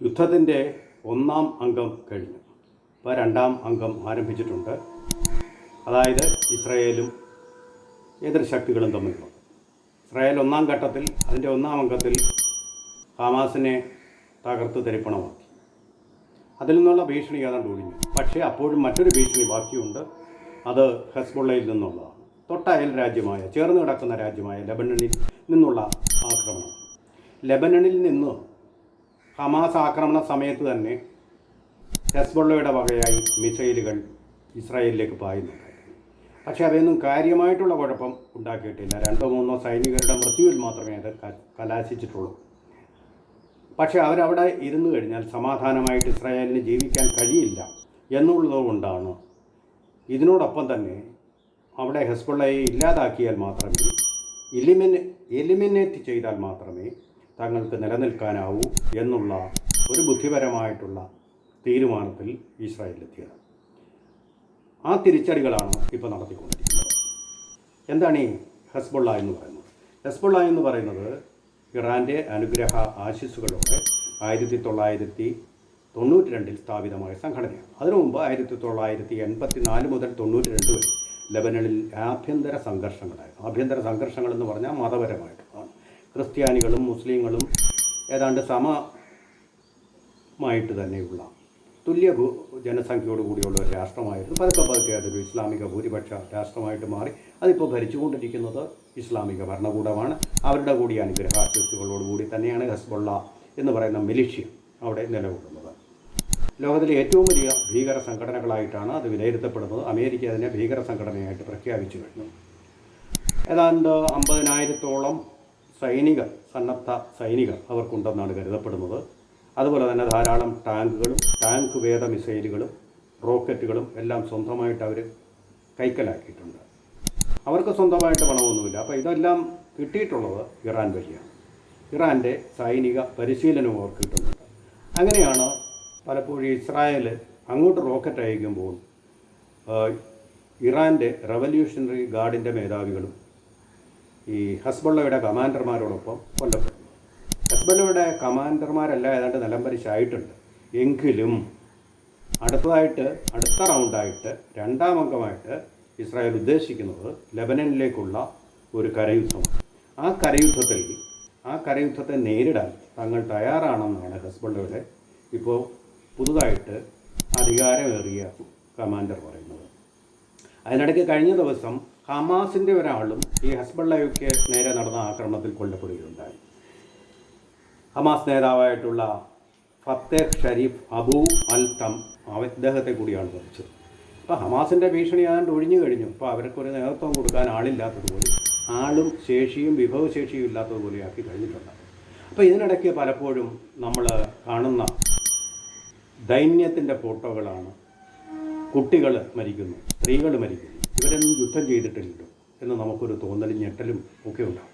യുദ്ധത്തിന്റെ ഒന്നാം അംഗം കഴിഞ്ഞു. ഇപ്പോൾ രണ്ടാം അംഗം ആരംഭിച്ചിട്ടുണ്ട്. അതായത് ഇസ്രയേലും എതിർ ശക്തികളും തമ്മിലുള്ളത്. ഇസ്രായേൽ ഒന്നാം ഘട്ടത്തിൽ അതിന്റെ ഒന്നാം അംഗത്തിൽ ഹമാസിനെ തകർത്ത് തരിപ്പണമാക്കി അതിൽ നിന്നുള്ള ഭീഷണി ഏതാണ്ട് ഒഴിഞ്ഞു. പക്ഷേ അപ്പോഴും മറ്റൊരു ഭീഷണി ബാക്കിയുണ്ട്. അത് ഹെസ്ബുള്ളയിൽ നിന്നുള്ളതാണ്. തൊട്ടയൽ രാജ്യമായ ചേർന്ന് കിടക്കുന്ന രാജ്യമായ ലബനണിൽ നിന്നുള്ള ആക്രമണം. ലബനണിൽ നിന്ന് ഹമാസ് ആക്രമണ സമയത്ത് തന്നെ ഹെസ്ബുള്ളയുടെ വകയായി മിസൈലുകൾ ഇസ്രായേലിലേക്ക് പായുന്നുണ്ടായിരുന്നു പക്ഷേ അതൊന്നും കാര്യമായിട്ടുള്ള കുഴപ്പം ഉണ്ടാക്കിയിട്ടില്ല. രണ്ടോ മൂന്നോ സൈനികരുടെ മൃത്യുവിൽ മാത്രമേ അത് കലാശിച്ചിട്ടുള്ളൂ. പക്ഷേ അവരവിടെ ഇരുന്നു കഴിഞ്ഞാൽ സമാധാനമായിട്ട് ഇസ്രായേലിന് ജീവിക്കാൻ കഴിയില്ല എന്നുള്ളതുകൊണ്ടാണ് ഇതിനോടൊപ്പം തന്നെ അവിടെ ഹെസ്ബുള്ളയെ ഇല്ലാതാക്കിയാൽ മാത്രമേ എലിമിനെ എലിമിനേറ്റ് ചെയ്താൽ മാത്രമേ തങ്ങൾക്ക് നിലനിൽക്കാനാവൂ എന്നുള്ള ഒരു ബുദ്ധിപരമായിട്ടുള്ള തീരുമാനത്തിൽ ഇസ്രായേലിലെത്തിയത്. ആ തിരിച്ചടികളാണ് ഇപ്പോൾ നടത്തിക്കൊണ്ടിരിക്കുന്നത്. എന്താണ് ഈ ഹെസ്ബുള്ള എന്ന് പറയുന്നത്? ഹെസ്ബുള്ള എന്ന് പറയുന്നത് ഇറാന്റെ അനുഗ്രഹ ആശിസ്സുകളോടെ ആയിരത്തി തൊള്ളായിരത്തി തൊണ്ണൂറ്റി രണ്ടിൽ സ്ഥാപിതമായ സംഘടനയാണ്. അതിനു മുമ്പ് ആയിരത്തി തൊള്ളായിരത്തി എൺപത്തി നാല് മുതൽ തൊണ്ണൂറ്റി രണ്ട് വരെ ലബനനിൽ ആഭ്യന്തര സംഘർഷങ്ങളായിരുന്നു ആഭ്യന്തര സംഘർഷങ്ങൾ എന്ന് പറഞ്ഞാൽ മതപരമായിട്ടുള്ളതാണ് ക്രിസ്ത്യാനികളും മുസ്ലിങ്ങളും ഏതാണ്ട് സമമായിട്ട് തന്നെയുള്ള തുല്യ ജനസംഖ്യയോട് കൂടിയുള്ള ഒരു രാഷ്ട്രമായിരുന്നു. പതുക്കെ പതുക്കെ അതൊരു ഇസ്ലാമിക ഭൂരിപക്ഷ രാഷ്ട്രമായിട്ട് മാറി. അതിപ്പോൾ ഭരിച്ചുകൊണ്ടിരിക്കുന്നത് ഇസ്ലാമിക ഭരണകൂടമാണ്. അവരുടെ കൂടി അനുഗ്രഹാശസ്സുകളോടുകൂടി തന്നെയാണ് ഹസ്ബുള്ള എന്ന് പറയുന്ന മിലിഷ്യ അവിടെ നിലകൊള്ളുന്നത്. ലോകത്തിലെ ഏറ്റവും വലിയ ഭീകര സംഘടനകളായിട്ടാണ് അത് വിലയിരുത്തപ്പെടുന്നത്. അമേരിക്ക അതിനെ ഭീകര സംഘടനയായിട്ട് പ്രഖ്യാപിച്ചു കഴിഞ്ഞു. ഏതാണ്ട് അമ്പതിനായിരത്തോളം സൈനികർ സന്നദ്ധ സൈനികർ അവർക്കുണ്ടെന്നാണ് കരുതപ്പെടുന്നത്. അതുപോലെ തന്നെ ധാരാളം ടാങ്കുകളും ടാങ്ക് വേദ മിസൈലുകളും റോക്കറ്റുകളും എല്ലാം സ്വന്തമായിട്ട് അവർ കൈക്കലാക്കിയിട്ടുണ്ട്. അവർക്ക് സ്വന്തമായിട്ട് പണമൊന്നുമില്ല. അപ്പോൾ ഇതെല്ലാം കിട്ടിയിട്ടുള്ളത് ഇറാൻ വഴിയാണ്. ഇറാന്റെ സൈനിക പരിശീലനവും അവർക്ക് കിട്ടുന്നുണ്ട്. അങ്ങനെയാണ് പലപ്പോഴും ഇസ്രായേൽ അങ്ങോട്ട് റോക്കറ്റ് അയക്കുമ്പോൾ ഇറാന്റെ റവല്യൂഷണറി ഗാർഡിന്റെ മേധാവികളും ഈ ഹസ്ബള്ളയുടെ കമാൻഡർമാരോടൊപ്പം കൊല്ലപ്പെട്ടു. ഹസ്ബള്ളയുടെ കമാൻഡർമാരെല്ലാം ഏതാണ്ട് നിലംപരിശായിട്ടുണ്ട്. എങ്കിലും അടുത്തതായിട്ട് അടുത്ത റൗണ്ടായിട്ട് രണ്ടാം അംഗമായിട്ട് ഇസ്രായേൽ ഉദ്ദേശിക്കുന്നത് ലെബനനിലേക്കുള്ള ഒരു കരയുദ്ധമാണ്. ആ കരയുദ്ധത്തിൽ ആ കരയുദ്ധത്തെ നേരിടാൻ തങ്ങൾ തയ്യാറാണെന്നാണ് ഹസ്ബള്ളയുടെ ഇപ്പോൾ പുതുതായിട്ട് അധികാരമേറിയ കമാൻഡർ പറയുന്നത്. അതിനിടയ്ക്ക് കഴിഞ്ഞ ദിവസം ഹമാസിന്റെ ഒരാളും ഈ ഹസ്ബള്ളയ്ക്ക് നേരെ നടന്ന ആക്രമണത്തിൽ കൊല്ലപ്പെടുകയുണ്ടായി. ഹമാസ് നേതാവായിട്ടുള്ള ഫത്തേഹ് ഷരീഫ് അബു അൽ തം അദ്ദേഹത്തെ കൂടിയാണ് വധിച്ചത്. അപ്പോൾ ഹമാസിന്റെ ഭീഷണി ഏതാണ്ട് ഒഴിഞ്ഞു കഴിഞ്ഞു. അപ്പോൾ അവർക്കൊരു നേതൃത്വം കൊടുക്കാൻ ആളില്ലാത്തതുപോലെ ആളും ശേഷിയും വിഭവശേഷിയും ഇല്ലാത്തതുപോലെ ആക്കി കഴിഞ്ഞിട്ടുണ്ട്. അപ്പോൾ ഇതിനിടയ്ക്ക് പലപ്പോഴും നമ്മൾ കാണുന്ന ദൈന്യത്തിന്റെ ഫോട്ടോകളാണ് കുട്ടികൾ മരിക്കുന്നു സ്ത്രീകൾ മരിക്കുന്നു. ഇവരൊന്നും യുദ്ധം ചെയ്തിട്ടില്ലല്ലോ എന്ന് നമുക്കൊരു തോന്നലും ഞെട്ടലും ഒക്കെ ഉണ്ടാകും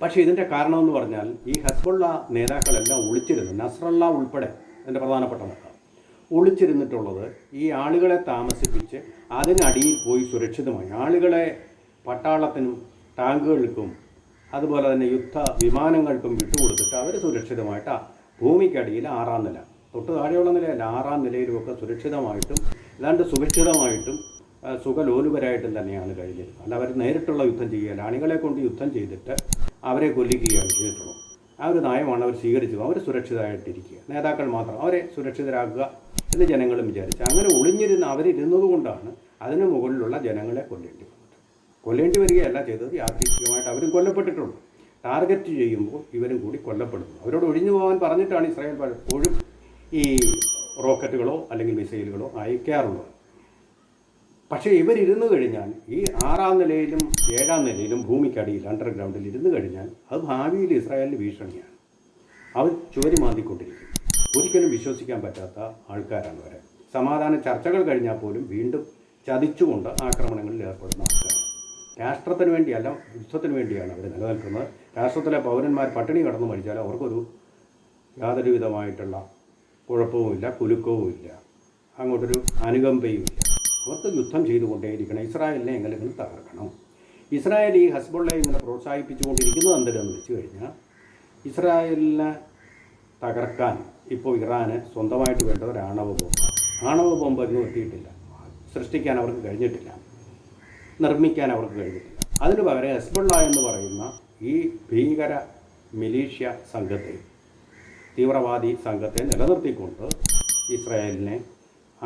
പക്ഷേ ഇതിന്റെ കാരണമെന്ന് പറഞ്ഞാൽ ഈ ഹസ്ബുള്ള നേതാക്കളെല്ലാം ഒളിച്ചിരുന്നു നസ്രല്ല ഉൾപ്പെടെ എന്റെ പ്രധാനപ്പെട്ട നേതാവ് ഒളിച്ചിരുന്നിട്ടുള്ളത് ഈ ആളുകളെ താമസിപ്പിച്ച് അതിനടിയിൽ പോയി സുരക്ഷിതമായി ആളുകളെ പട്ടാളത്തിനും ടാങ്കുകൾക്കും അതുപോലെ തന്നെ യുദ്ധ വിമാനങ്ങൾക്കും വിട്ടുകൊടുത്തിട്ട് അവർ സുരക്ഷിതമായിട്ട് ഭൂമിക്കടിയിൽ ആറാം നില തൊട്ട് താഴെയുള്ള നിലയല്ല ആറാം നിലയിലുമൊക്കെ സുരക്ഷിതമായിട്ടും ഏതാണ്ട് സുരക്ഷിതമായിട്ടും സുഖലോലുപരായിട്ടും തന്നെയാണ് കഴിഞ്ഞിരുന്നത്. അല്ല അവർ നേരിട്ടുള്ള യുദ്ധം ചെയ്യുകയല്ല. അണികളെ കൊണ്ട് യുദ്ധം ചെയ്തിട്ട് അവരെ കൊല്ലിക്കുകയാണ് ചെയ്തിട്ടുള്ളത്. ആ ഒരു നയമാണ് അവർ സ്വീകരിച്ചത്. അവർ സുരക്ഷിതമായിട്ടിരിക്കുക നേതാക്കൾ മാത്രം അവരെ സുരക്ഷിതരാക്കുക എന്ന് ജനങ്ങളും വിചാരിച്ചു. അങ്ങനെ ഒളിഞ്ഞിരുന്ന് അവരിരുന്നത് കൊണ്ടാണ് അതിന് മുകളിലുള്ള ജനങ്ങളെ കൊല്ലേണ്ടി വന്നത്. കൊല്ലേണ്ടി വരികയല്ല ചെയ്തത്. യാദൃശ്ചികമായിട്ട് അവരും കൊല്ലപ്പെട്ടിട്ടുണ്ട്. ടാർഗറ്റ് ചെയ്യുമ്പോൾ ഇവരും കൂടി കൊല്ലപ്പെടുന്നു. അവരോട് ഒഴിഞ്ഞു പോകാൻ പറഞ്ഞിട്ടാണ് ഇസ്രായേൽ പലപ്പോഴും ഈ റോക്കറ്റുകളോ അല്ലെങ്കിൽ മിസൈലുകളോ അയക്കാറുള്ളത്. പക്ഷേ ഇവരിരുന്നു കഴിഞ്ഞാൽ ഈ ആറാം നിലയിലും ഏഴാം നിലയിലും ഭൂമിക്കടിയിൽ അണ്ടർഗ്രൗണ്ടിൽ ഇരുന്നു കഴിഞ്ഞാൽ അത് ഭാവിയിൽ ഇസ്രായേലിന് ഭീഷണിയാണ്. അവർ ചുവരി മാന്തിക്കൊണ്ടിരിക്കും. ഒരിക്കലും വിശ്വസിക്കാൻ പറ്റാത്ത ആൾക്കാരാണ് അവരെ. സമാധാന ചർച്ചകൾ കഴിഞ്ഞാൽ പോലും വീണ്ടും ചതിച്ചുകൊണ്ട് ആക്രമണങ്ങളിൽ ഏർപ്പെടുന്ന ആൾക്കാരാണ്. രാഷ്ട്രത്തിന് വേണ്ടിയല്ല യുദ്ധത്തിന് വേണ്ടിയാണ് അവർ നിലനിൽക്കുന്നത്. രാഷ്ട്രത്തിലെ പൗരന്മാർ പട്ടിണി കടന്നു മരിച്ചാൽ അവർക്കൊരു യാതൊരു വിധമായിട്ടുള്ള കുഴപ്പവുമില്ല കുലുക്കവുമില്ല. അങ്ങോട്ടൊരു അനുകമ്പയുമില്ല. അവർക്ക് യുദ്ധം ചെയ്തുകൊണ്ടേയിരിക്കണം. ഇസ്രായേലിനെ എങ്ങനെയെങ്കിലും തകർക്കണം ഇസ്രായേൽ ഈ ഹസ്ബുള്ളയെ ഇങ്ങനെ പ്രോത്സാഹിപ്പിച്ചുകൊണ്ടിരിക്കുന്നത് എന്തെങ്കിലും വെച്ച് കഴിഞ്ഞാൽ ഇസ്രായേലിനെ തകർക്കാൻ ഇപ്പോൾ ഇറാന് സ്വന്തമായിട്ട് വേണ്ട ഒരു ആണവ ബോംബ്. ആണവ ബോംബ് എങ്ങും എത്തിയിട്ടില്ല സൃഷ്ടിക്കാൻ അവർക്ക് കഴിഞ്ഞിട്ടില്ല. നിർമ്മിക്കാൻ അവർക്ക് കഴിഞ്ഞിട്ടില്ല. അതിന് പകരം ഹെസ്ബുള്ള എന്ന് പറയുന്ന ഈ ഭീകര മിലീഷ്യ സംഘത്തെ തീവ്രവാദി സംഘത്തെ നിലനിർത്തിക്കൊണ്ട് ഇസ്രായേലിനെ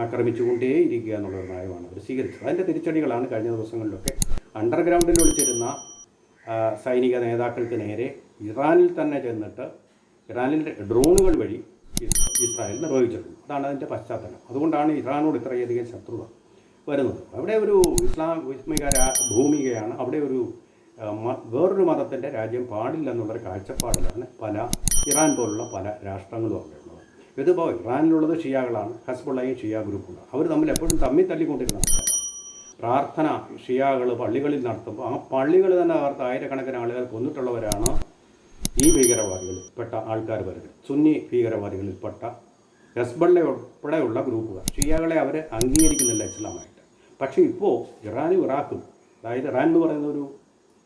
ആക്രമിച്ചുകൊണ്ടേയിരിക്കുക എന്നുള്ളൊരു നയമാണ് അവർ സ്വീകരിച്ചത്. അതിന്റെ തിരിച്ചടികളാണ് കഴിഞ്ഞ ദിവസങ്ങളിലൊക്കെ അണ്ടർഗ്രൗണ്ടിൽ ഒളിച്ചിരുന്ന സൈനിക നേതാക്കൾക്ക് നേരെ ഇറാനിൽ തന്നെ ചെന്നിട്ട് ഇറാനിന്റെ ഡ്രോണുകൾ വഴി ഇസ് ഇസ്രായേൽ നിർവഹിച്ചിട്ടുണ്ട്. അതാണ് അതിന്റെ പശ്ചാത്തലം. അതുകൊണ്ടാണ് ഇറാനോട് ഇത്രയധികം ശത്രുത വരുന്നത്. അവിടെ ഒരു ഇസ്ലാം വിസ്മിക ഭൂമികയാണ്. അവിടെ ഒരു വേറൊരു മതത്തിന്റെ രാജ്യം പാടില്ല എന്നുള്ളൊരു കാഴ്ചപ്പാടിലാണ് പല ഇറാൻ പോലുള്ള പല രാഷ്ട്രങ്ങളും അവിടെ ഇപ്പോൾ ഇറാനിലുള്ളത് ഷിയാകളാണ് ഹസ്ബുള്ളയും ഷിയാ ഗ്രൂപ്പുണ്ട്. അവർ തമ്മിൽ എപ്പോഴും തമ്മിൽ തല്ലിക്കൊണ്ടിരുന്ന പ്രാർത്ഥന ഷിയാകൾ പള്ളികളിൽ നടത്തുമ്പോൾ ആ പള്ളികൾ തന്നെ അവർക്ക് ആയിരക്കണക്കിന് ആളുകൾ കൊന്നിട്ടുള്ളവരാണ് ഈ ഭീകരവാദികളിൽ പെട്ട ആൾക്കാർ വരുന്നത്. സുന്നി ഭീകരവാദികളിൽ പെട്ട ഹെസ്ബള്ള ഉൾപ്പെടെയുള്ള ഗ്രൂപ്പുകൾ ഷിയാകളെ അവർ അംഗീകരിക്കുന്നില്ല ഇസ്ലാമായിട്ട്. പക്ഷേ ഇപ്പോൾ ഇറാനും ഇറാഖും അതായത് ഇറാൻ എന്ന് പറയുന്ന ഒരു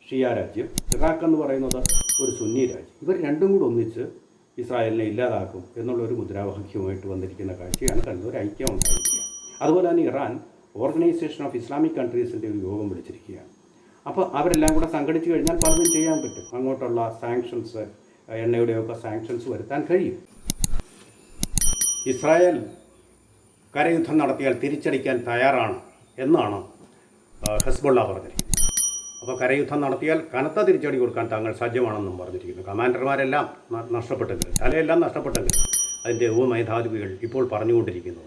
ഷിയ രാജ്യം ഇറാഖ് എന്ന് പറയുന്നത് ഒരു സുന്നി രാജ്യം. ഇവർ രണ്ടും കൂടെ ഒന്നിച്ച് ഇസ്രായേലിനെ ഇല്ലാതാക്കും എന്നുള്ളൊരു മുദ്രാവാക്യവുമായിട്ട് വന്നിരിക്കുന്ന കാഴ്ചയാണ് ഒരു ഐക്യം ഉണ്ടായിരിക്കുക. അതുപോലെ തന്നെ ഇറാൻ ഓർഗനൈസേഷൻ ഓഫ് ഇസ്ലാമിക് കൺട്രീസിന്റെ ഒരു യോഗം വിളിച്ചിരിക്കുകയാണ്. അപ്പോൾ അവരെല്ലാം കൂടെ സംഘടിച്ചു കഴിഞ്ഞാൽ പലതും ചെയ്യാൻ പറ്റും. അങ്ങോട്ടുള്ള സാങ്ഷൻസ് എണ്ണയുടെയൊക്കെ സാങ്ഷൻസ് വരുത്താൻ കഴിയും. ഇസ്രായേൽ കരയുദ്ധം നടത്തിയാൽ തിരിച്ചടിക്കാൻ തയ്യാറാണ് എന്നാണ് ഹസ്ബുള്ള പറഞ്ഞിരിക്കുന്നത് അപ്പോൾ കരയുദ്ധം നടത്തിയാൽ കനത്ത തിരിച്ചടി കൊടുക്കാൻ താങ്കൾ സജ്ജമാണെന്നും പറഞ്ഞിരിക്കുന്നു. കമാൻഡർമാരെല്ലാം നഷ്ടപ്പെട്ടെങ്കിൽ തലയെല്ലാം നഷ്ടപ്പെട്ടെങ്കിൽ അതിന്റെ ഉപമേധാവികൾ ഇപ്പോൾ പറഞ്ഞുകൊണ്ടിരിക്കുന്നത്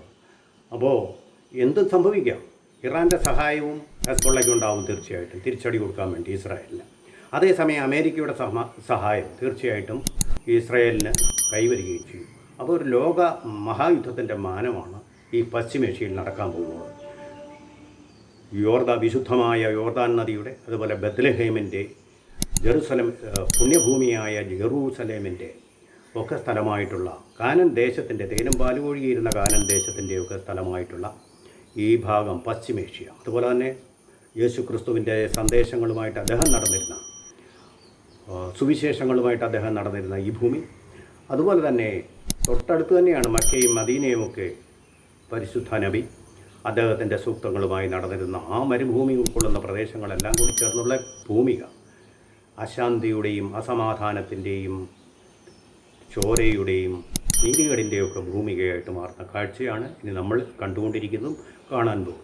അപ്പോൾ എന്ത് സംഭവിക്കാം? ഇറാന്റെ സഹായവും ഹെസ്ബുള്ളയ്ക്ക് ഉണ്ടാവും തീർച്ചയായിട്ടും. തിരിച്ചടി കൊടുക്കാൻ വേണ്ടി ഇസ്രായേലിന്. അതേസമയം അമേരിക്കയുടെ സഹ- സഹായം തീർച്ചയായിട്ടും ഇസ്രായേലിന് കൈവരികയും ചെയ്യും. അപ്പോൾ ഒരു ലോക മഹായുദ്ധത്തിന്റെ മാനമാണ് ഈ പശ്ചിമേഷ്യയിൽ നടക്കാൻ പോകുന്നത്. യോർദ വിശുദ്ധമായ യോർദാൻ നദിയുടെ അതുപോലെ ബത്ലഹേമിന്റെ ജെറുസലം പുണ്യഭൂമിയായ ജെറൂസലേമിന്റെ ഒക്കെ സ്ഥലമായിട്ടുള്ള കാനൻ ദേശത്തിന്റെ തേനും പാലുകൊഴുകിയിരുന്ന കാനൻ ദേശത്തിന്റെ ഒക്കെ സ്ഥലമായിട്ടുള്ള ഈ ഭാഗം പശ്ചിമേഷ്യ. അതുപോലെ തന്നെ യേശു ക്രിസ്തുവിന്റെ സന്ദേശങ്ങളുമായിട്ട് അദ്ദേഹം നടന്നിരുന്ന സുവിശേഷങ്ങളുമായിട്ട് അദ്ദേഹം നടന്നിരുന്ന ഈ ഭൂമി. അതുപോലെ തന്നെ തൊട്ടടുത്ത് തന്നെയാണ് മക്കയും മദീനയുമൊക്കെ പരിശുദ്ധ നബി. അദ്ദേഹത്തിന്റെ സൂക്തങ്ങളുമായി നടന്നിരുന്ന ആ മരുഭൂമി ഉൾക്കൊള്ളുന്ന പ്രദേശങ്ങളെല്ലാം കൂടി ചേർന്നുള്ള ഭൂമിക. അശാന്തിയുടെയും അസമാധാനത്തിന്റെയും ചോരയുടെയും നീതികേടിന്റെയൊക്കെ ഭൂമികയായിട്ട് മാറുന്ന കാഴ്ചയാണ് ഇനി നമ്മൾ കണ്ടുകൊണ്ടിരിക്കുന്നതും കാണാൻ പോകുന്നു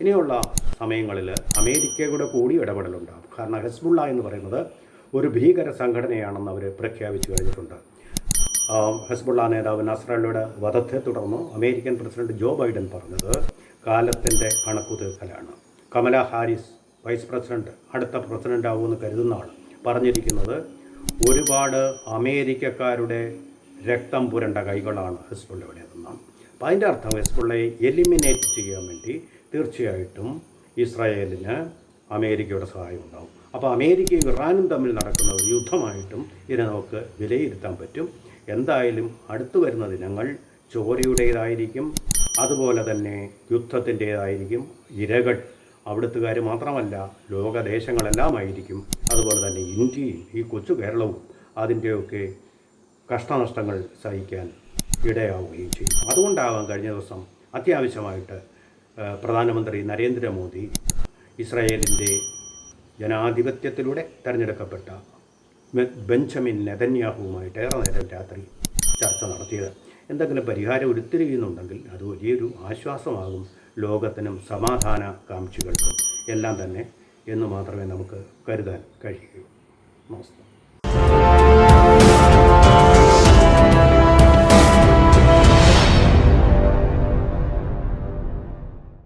ഇനിയുള്ള സമയങ്ങളിൽ അമേരിക്കയുടെ കൂടി ഇടപെടലുണ്ടാകും. കാരണം ഹെസ്ബുള്ള എന്ന് പറയുന്നത് ഒരു ഭീകര സംഘടനയാണെന്ന് അവർ പ്രഖ്യാപിച്ചു കഴിഞ്ഞിട്ടുണ്ട്. ഹെസ്ബുള്ള നേതാവ് നസ്രല്ലയുടെ വധത്തെ തുടർന്ന് അമേരിക്കൻ പ്രസിഡന്റ് ജോ ബൈഡൻ പറഞ്ഞത് കാലത്തിന്റെ കണക്കു തീർക്കലാണ് കമല ഹാരിസ് വൈസ് പ്രസിഡന്റ് അടുത്ത പ്രസിഡന്റ് ആവുമെന്ന് കരുതുന്ന ആൾ പറഞ്ഞിരിക്കുന്നത് ഒരുപാട് അമേരിക്കക്കാരുടെ രക്തം പുരണ്ട കൈകളാണ് ഹെസ്ബുള്ളയുടേതെന്നാണ് അപ്പം അതിന്റെ അർത്ഥം ഹെസ്ബുള്ളയെ എലിമിനേറ്റ് ചെയ്യാൻ വേണ്ടി തീർച്ചയായിട്ടും ഇസ്രായേലിന് അമേരിക്കയുടെ സഹായം ഉണ്ടാകും അപ്പോൾ അമേരിക്കയും ഇറാനും തമ്മിൽ നടക്കുന്ന ഒരു യുദ്ധമായിട്ടും ഇതിനെ നമുക്ക് വിലയിരുത്താൻ പറ്റും. എന്തായാലും അടുത്തു വരുന്ന ദിനങ്ങൾ ചോരയുടേതായിരിക്കും അതുപോലെ തന്നെ യുദ്ധത്തിന്റേതായിരിക്കും ഇരകൾ. അവിടുത്തുകാർ മാത്രമല്ല ലോകദേശങ്ങളെല്ലാമായിരിക്കും. അതുപോലെ തന്നെ ഇന്ത്യയും ഈ കൊച്ചു കേരളവും അതിന്റെയൊക്കെ കഷ്ടനഷ്ടങ്ങൾ സഹിക്കാൻ ഇടയാവുകയും ചെയ്യും. അതുകൊണ്ടാവാം കഴിഞ്ഞ ദിവസം അത്യാവശ്യമായിട്ട് പ്രധാനമന്ത്രി നരേന്ദ്രമോദി ഇസ്രായേലിന്റെ ജനാധിപത്യത്തിലൂടെ തിരഞ്ഞെടുക്കപ്പെട്ട ബെഞ്ചമിൻ നെതന്യാഹുവുമായിട്ട് ഏറെ നേരം രാത്രി ചർച്ച നടത്തിയത്. എന്തെങ്കിലും പരിഹാരം ഉരുത്തിരിയുന്നുണ്ടെങ്കിൽ അത് വലിയൊരു ആശ്വാസമാകും. ലോകത്തിനും സമാധാന കാംക്ഷികൾക്കും എല്ലാം തന്നെ എന്ന് മാത്രമേ നമുക്ക് കരുതാൻ കഴിയൂ. നമസ്കാരം.